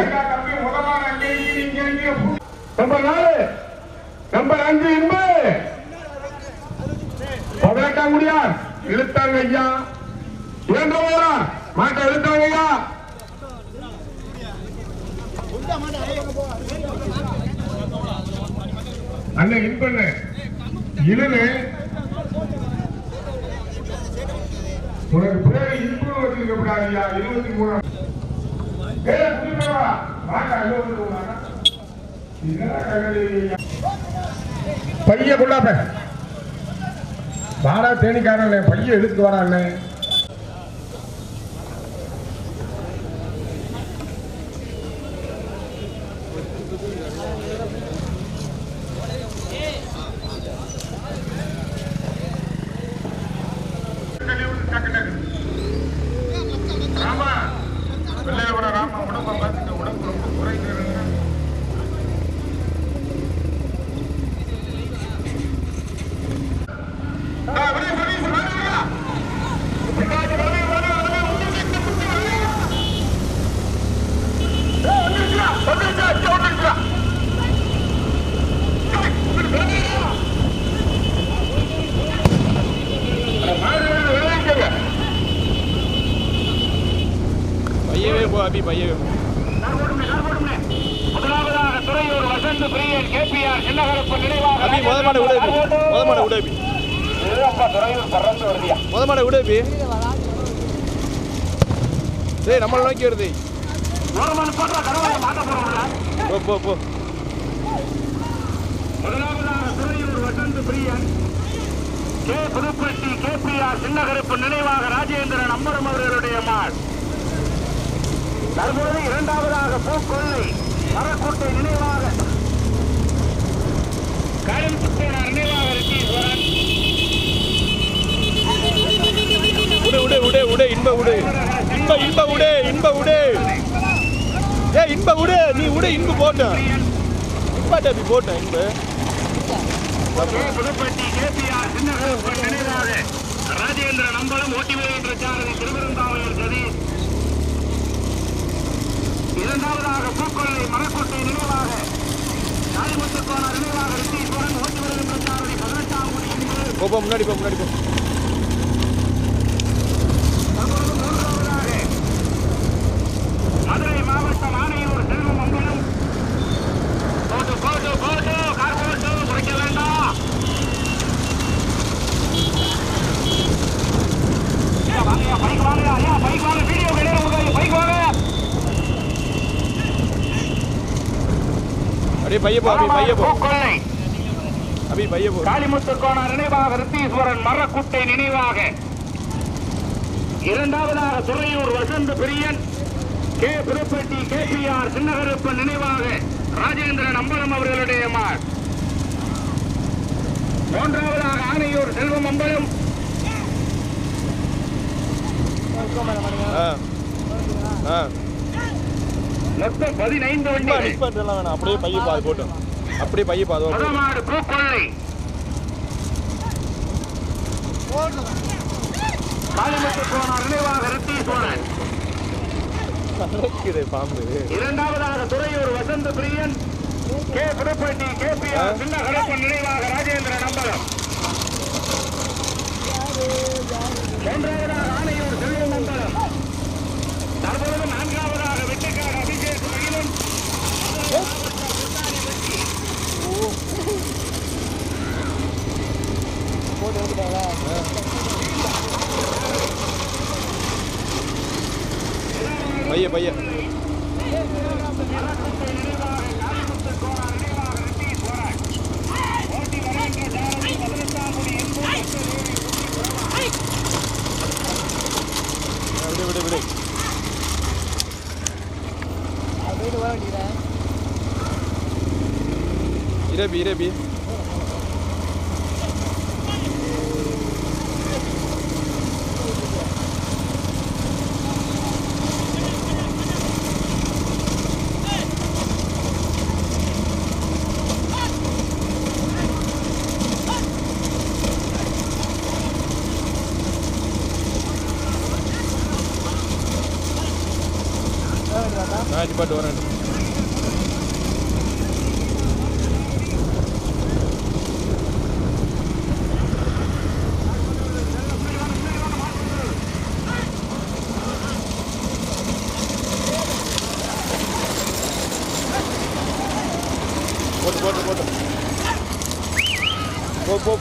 எல்லா தம்பி அங்கே இங்கே நம்பர் நாலு. நம்பர் அஞ்சு இன்பு பதினெட்டாம் குடியார் இழுத்தாங்க ஐயா. இரண்டாவதா மாட்டை இழுத்தாங்க ஐயா. அண்ணன் இன்பண்ண இழுனு உனக்கு பேரு இன்பு ஐயா. இருபத்தி மூணாம் பைய கொண்டாப்ப. வாடா தேனிக்காரன் பைய எடுத்து வரான்னு பையவே போ அபி பையவே போ முதலாவதாக துறையூர் வசந்த் பிரியன் கேபிஆர் சின்னகரப்பன் நினைவாக அபி முத மாட விடு அபி முத மாட வருதியா முத மாட நம்மள நோக்கி வருது. போ போ போ. முதலாவதாக துறையூர் வசந்த் பிரியன். கே புதுப்பட்டி கேபிஆர் சின்னகரப்பு நினைவாக ராஜேந்திரன் அம்பரம் அவர்களுடைய மாள். தற்போது இரண்டாவதாக பூக்கொள்ளை மரக்கூட்டை நினைவாக. காலிமுத்துக்கோனார் நினைவாக ரிஷீஸ்வரன் விடு விடு விடு விடு இன்ப விடு இன்ப இன்ப விடு இன்ப விடு ஏ இன்ப விடு நீ விடு இன்பு போட்டேன் இன்பாட்ட அபி போட்டேன் இன்பு. புதுப்பட்டி கேபிஆர் சின்னகரப்பு நினைவாக. ராஜேந்திரன் அம்பலம் ஓட்டி வருகின்ற சாரதி சதீஷ். இரண்டாவதாக பூக்கொள்ளை மரக்கொட்டை நினைவாக காளிமுத்துக்கோனார் நினைவாக ரிஷீஸ்வரன் ஓட்டி வருகின்ற சாரதி பதினெட்டாம் குடி இன்று. முன்னாடி போ முன்னாடி போ. தற்பொழுது மூன்றாவதாக மதுரை மாவட்டம் ஆணையூர் செல்வம் அம்பலம் போட்டு போட்டு போட்டு கார் போட்டு குறைக்க வேண்டாம். ஐயா, வாங்கய்யா, பைக் வாங்கய்யா, ஐயா, பைக் வாங்க, வீடியோ கிடையாது உங்களுக்கு, பைக் வாங்க. அப்படியே பைய போ அபி பைய போ. பூக்கொள்ளை, அபி பைய போ. காளிமுத்துக்கோனார் நினைவாக ரித்தீஸ்வரன் மரக்குட்டை நினைவாக. இரண்டாவதாக துறையூர் வசந்த பிரியன். கே. புதுப்பட்டி கேபிஆர் சின்னகருப்பன் நினைவாக. ராஜேந்திரன் அம்பலம் அவர்களுடைய மாள் மூன்றாவதாக ஆனையூர் செல்வம் அம்பலம். ஆ. ஆ. மொத்தம் பதினைந்து நிப்பாட்டெல்லாம் வேணாம். அப்படியே பைய பாது போட்டோம். அப்படியே பைய பாது மதமாடு பூக்கொள்ளை. நினைவாக பாம்பு. இரண்டாவதாக Thuraiyur Vasantha Priyan. K. Pudupatti K. P? R. Chinna Kadappan நினைவாக ராஜேந்திரன் அம்பலம் மூன்றாவதாக ஆணையூர் செல்வம் அம்பலம் தற்பொழுது நான்காவதாக Cô đưa cái đầu ra. Bây giờ bây giờ. Irebi, Irebi. Nah, é di Badoran. Né?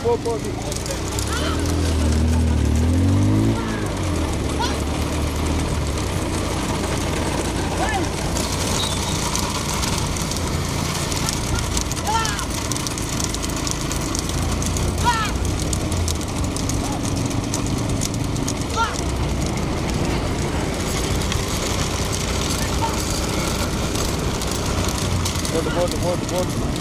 போ போ போ போ போட்டு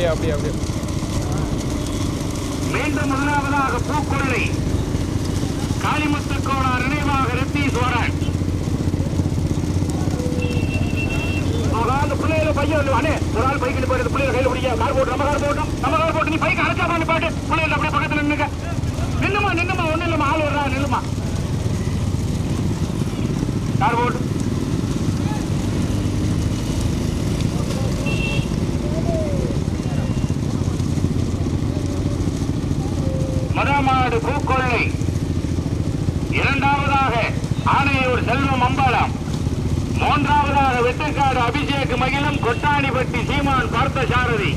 அப்படியே அப்படியே அப்படியே. மீண்டும் முதலாவதாக பூக்கொள்ளை காளிமுத்து கோடார் நினைவாக ரத்தீஸ்வரன் பிள்ளைகளை பையன் வந்து அண்ணே ஒரு ஆள் பைக்கில் போயிட்டு பிள்ளைகளை கையில் பிடிக்க கார் போட்டு நம்ம கார் போட்டோம் நம்ம கார் போட்டு நீ பைக் அழைச்சா பாட்டு பிள்ளைகள் அப்படியே பக்கத்துல நின்னுக்க. நின்னுமா நின்னுமா ஒண்ணு இல்லம்மா. ஆள் வர்றா நில்லுமா. கார் போட்டு. மதமாடு பூக்கொள்ளை. இரண்டாவதாக ஆணையூர் செல்வம் அம்பாளம். மூன்றாவதாக வெட்டுக்காடு அபிஷேக் மகிழம் கொட்டாணிப்பட்டி சீமான் பார்த்த சாரதி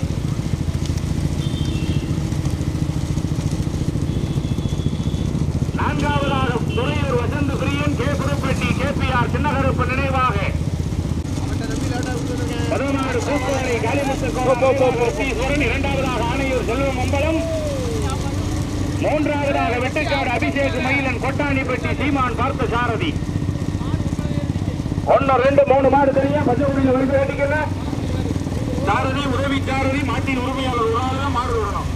நான்காவதாக துறையூர் வசந்த பிரியன் கே. புதுப்பட்டி கேபிஆர் சின்னகருப்பு நினைவாக. பதினாறு பூக்கொள்ளை காளிமுத்து இரண்டாவதாக ஆணையூர் செல்வம் அம்பலம் மூன்றாவதாக வெட்டுக்காடு அபிஷேக் மயிலன் கொட்டாணிப்பட்டி சீமான் பார்த்த சாரதி. ஒன்னு ரெண்டு மூணு மாடு தெரியும் பச்சைக்குடியில் வந்து சாரதி உதவி சாரதி மாட்டின் உரிமையாளர் ஒரு ஆள் தான் மாடு விடணும்.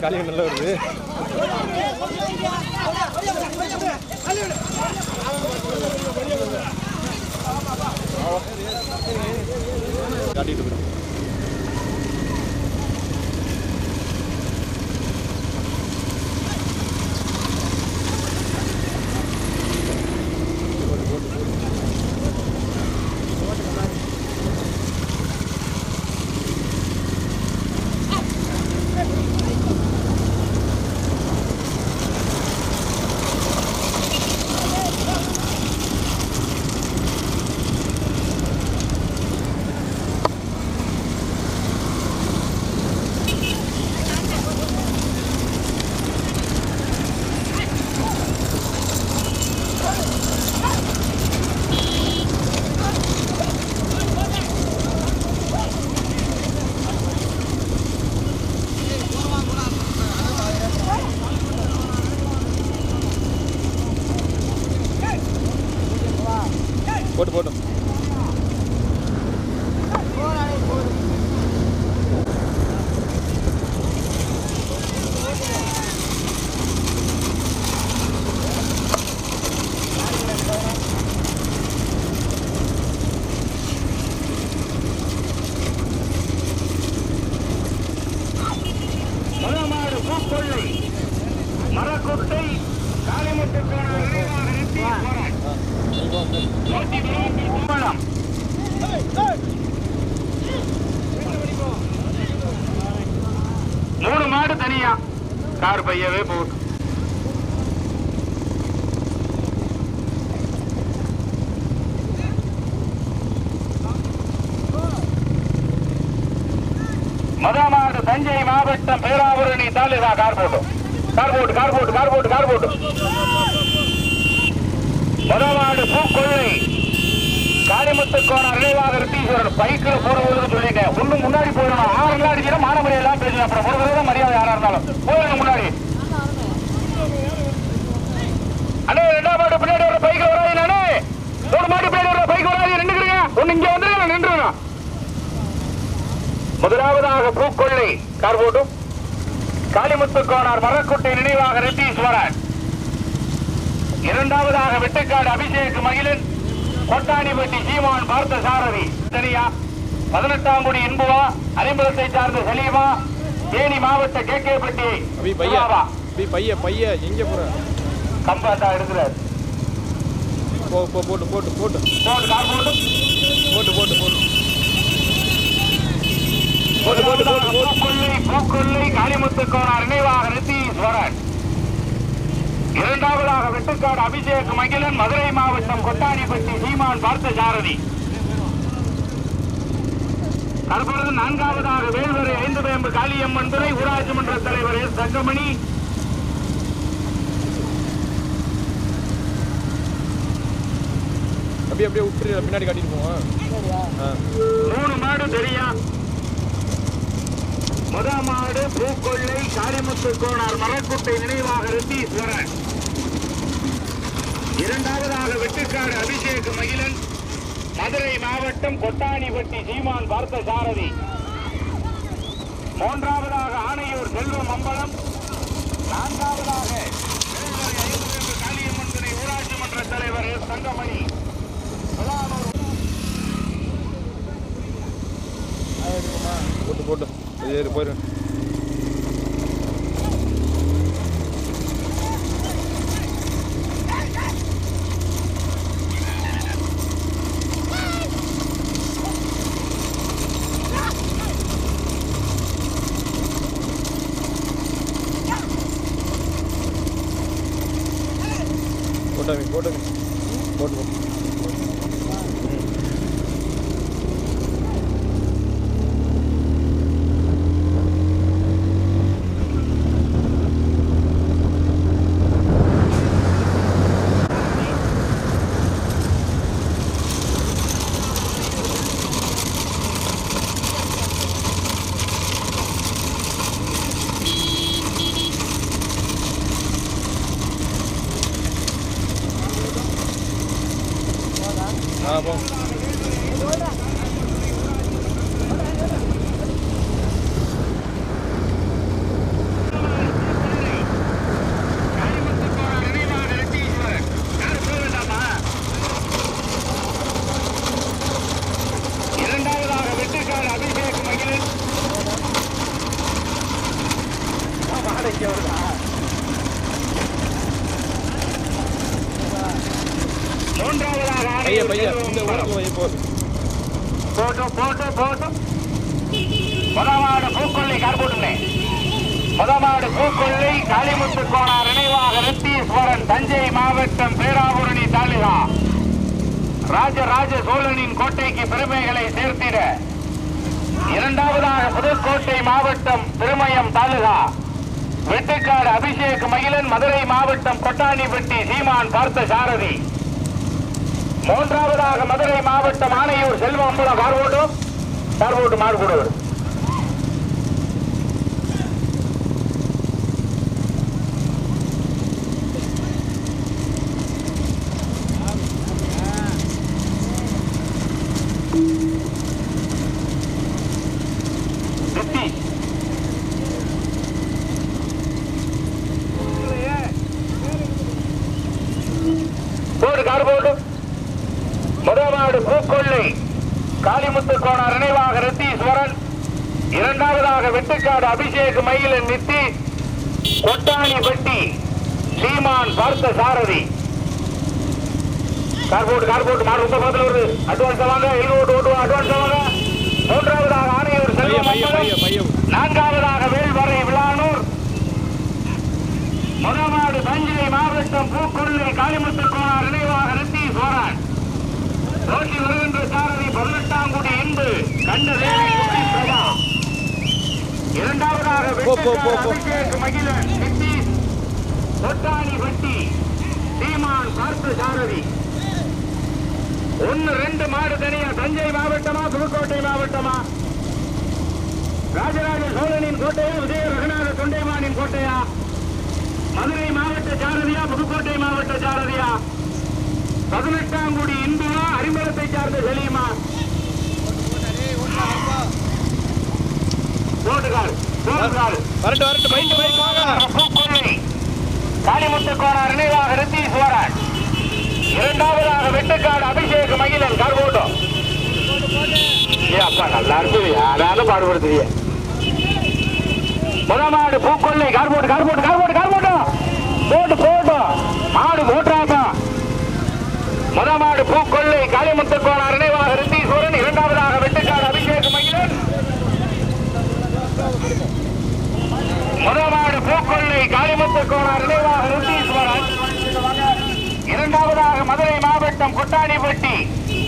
kalian telur. கார் பையவே மதமாடு தஞ்சை மாவட்டம் பேராவூரணி தாலுகா கார் போட்டு கார் போட்டு கார் போட்டு கார் போட்டு கார் போட்டு மதமாடு பூக்கொள்ளை. காளிமுத்து கோணம் நினைவாக ரிட்டீஸ்வரன் பைக்கில் போடுவதுன்னு சொல்லிங்க ஒண்ணு முன்னாடி போயிடணும் ஆறு எல்லாம் அடிக்கிறோம் மாணவரை எல்லாம் பேசணும் அப்புறம் ஒரு தடவை மரியாதை யாரா இருந்தாலும். போயிடுங்க முன்னாடி. அண்ணே ரெண்டாம் மாடு பின்னாடி வர பைக்கில் வராது நானே. மூணு மாடு பின்னாடி வர பைக் வராது நின்றுக்கிறீங்க? ஒண்ணு இங்க வந்து நின்றுங்க முதலாவதாக பூக்கொள்ளை கார் போட்டும். காளிமுத்து கோனார் மரக்குட்டை நினைவாக ரித்தீஸ்வரன் இரண்டாவதாக வெட்டுக்காடு அபிஷேக் மகிழன் கொட்டாணிப்பட்டி சீமான் பார்த்த சாரதி தனியா பதினெட்டாம் குடி இன்புவா அரிம்பலத்தை சார்ந்த சலீமா தேனி மாவட்ட கே கே பட்டி அபி பைய பைய பைய எங்க போற? கம்பாட்டா எடுக்கிறார் இரண்டாவதாக வெட்டுக்காடு அபிஷேக் மகிழன் மதுரை மாவட்டம் கொட்டாடிப்பட்டி சீமான் பார்த்த சாரதி தற்பொழுது நான்காவதாக வேல்வரை ஐந்து வேம்பு காளியம்மன் துறை ஊராட்சி மன்ற தலைவர் எஸ் தங்கமணி அப்படியே அப்படியே விட்டுரு பின்னாடி காட்டிட்டு போவோம். மூணு மாடு தெரியும் முத மாடு பூக்கொள்ளை காளிமுத்து கோனார் மரக்குட்டை நினைவாக ரித்தீஸ்வரன். இரண்டாவதாக வெட்டுக்காடு அபிஷேக் மகிழன். மதுரை மாவட்டம் கொட்டாணிப்பட்டி சீமான் பார்த்த சாரதி மூன்றாவதாக ஆணையூர் செல்வம் அம்பலம் நான்காவதாக ஐம்பது காளியம்மன் துணை ஊராட்சி மன்ற தலைவர் தங்கமணி. gordos. Ayer fueron. மூன்றாவதாக பைய பைய இந்த ஊருக்கு போய் முதமாடு பூக்கொள்ளை கார்போட்டுனே முதமாடு பூக்கொள்ளை காளிமுத்து கோணார் நினைவாக நித்தீஸ்வரன் தஞ்சை மாவட்டம் பேராவூரணி தாலுகா. ராஜராஜ சோழனின் கோட்டைக்கு பெருமைகளை சேர்த்திட. இரண்டாவதாக புதுக்கோட்டை மாவட்டம் திருமயம் தாலுகா. வெட்டுக்காடு அபிஷேக் மகிழன் மதுரை மாவட்டம் கொட்டாணிப்பட்டி சீமான் பார்த்த சாரதி. மூன்றாவதாக மதுரை மாவட்டம் ஆணையூர் செல்வம் கார்வோட்டும் கார்வோட்டு மாறுபடுவது காளிமுத்து கோணார் நினைவாக ரித்தீஸ்வரன் இரண்டாவதாக வெட்டுக்காடு அபிஷேக் மயிலன் நித்தி. கொட்டாணி பெட்டி சீமான் பார்த்த சாரதி. கார்போர்ட் கார்போர்ட் மாடு ரொம்ப பக்கத்தில் வருது. அட்வான்ஸ் வாங்க எழுநூறு ஓட்டு அட்வான்ஸ் வாங்க. மூன்றாவதாக ஆணையூர் செல்வம் நான்காவதாக வேல்வரை விளானூர். முதலாவது தஞ்சை மாவட்டம் பூக்கொள்ளை காளிமுத்து கோணார் நினைவாக ரித்தீஸ்வரன் ரோட்டி வருகின்ற சாரதி பதினெட்டாம் குடி இன்பு கண்ட குட்டி பிரபா இரண்டாவதாக. அபிஷேக் மகிழன் நித்தி கொட்டாணி பட்டி சீமான் பார்த்த சாரதி. ஒன்னு ரெண்டு மாடு தனியா தஞ்சை மாவட்டமா புதுக்கோட்டை மாவட்டமா? ராஜராஜ சோழனின் கோட்டையா விஜய ரகுநாத தொண்டைமானின் கோட்டையா? மதுரை மாவட்ட சாரதியா புதுக்கோட்டை மாவட்ட சாரதியா? பதினெட்டாம் குடி இந்துவா அரிமளத்தை சார்ந்த செலியுமா போட்டுக்காரு போட்டுக்காரு. வரட்டு வரட்டு பைட்டு வாங்க. பூக்கொள்ளை காளிமுத்து கோணார் நினைவாக ரித்தீஸ்வரன் இரண்டாவதாக வெட்டுக்காடு அபிஷேக் மகிழன் கார்கோட்டம். அப்பா நல்லா இருக்குது யாராலும் பாடுபடுத்துவீங்க முதமாடு பூக்கொள்ளை கார்போட்டு கார்போட்டு கார்போட்டு கார்போட்டு போட்டு போட்டு. மாடு போட்டாப்பா முதமாடு பூக்கொள்ளை காளிமுத்து கோணார் நினைவாக ரித்தீஸ்வரன் இரண்டாவதாக வெட்டுக்காடு அபிஷேக் மகிழன் முதமாடு பூக்கொள்ளை காளிமுத்து கோணார் நினைவாக ருத்தீஸ்வரன். இரண்டாவதாக மதுரை மாவட்டம் கொட்டாடிப்பட்டி.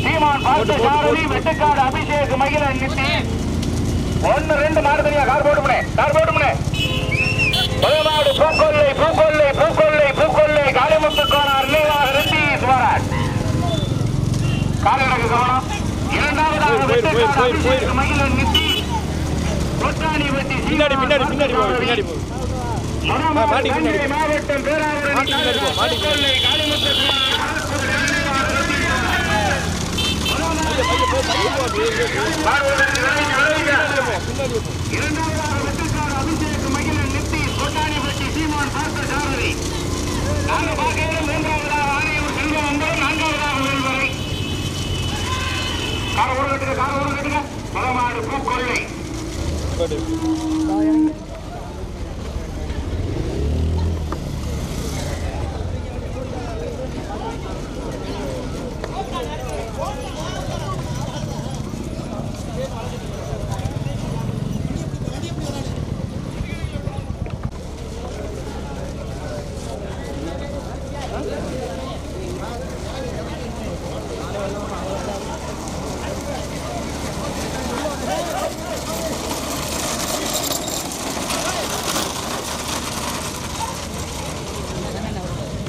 சீமான் பார்த்து சாரதி வெட்டுக்காடு அபிஷேக் மகிழன் நித்தி. ஒன்னு ரெண்டு மாடு தனியா கார் போட்டுமுனே கார் போட்டுமுனே முதலாவது பூக்கொள்ளை பூக்கொள்ளை பூக்கொள்ளை பூக்கொள்ளை காளிமுத்து கோணார் நினைவாக ருத்தீஸ்வரன் காலகடக்கு கவனம் இரண்டாவதாக போயிரு, போயிரு, வெட்டுக்காடு போயிரு, போயிரு. அபிஷேக் மகிழன் நித்தி கொட்டாணிப்பட்டி பின்னாடி பின்னாடி பின்னாடி போ சாரதி. பின்னாடி போ மாவட்டம் மாடி பின்னாடி. மாவட்டம் பேராவூரணி மாடி பின்னாடி போ, மாடி பின்னாடி. கொள்ளை காளிமுத்து பைய பைய போ பைய போ அப்படியே, அப்படியே. பார்வதி விரைந்து விரைங்க. பின்னாடி போ. இரண்டாவதாக வெட்டுக்கார அபிஷேக் மகிழன் நித்தி கொட்டாணிப்பட்டி சீமான் பார்த்த சாரதி நாங்க பார்க்கிறோம் மூன்றாவதாக ஆணையூர் செல்வம் ஒன்பது நான்காவதாக வேல்வரை கார ஊர் கட்டுங்க கார ஊர் கட்டுங்க. பலமாடு பூக்கொள்ளை.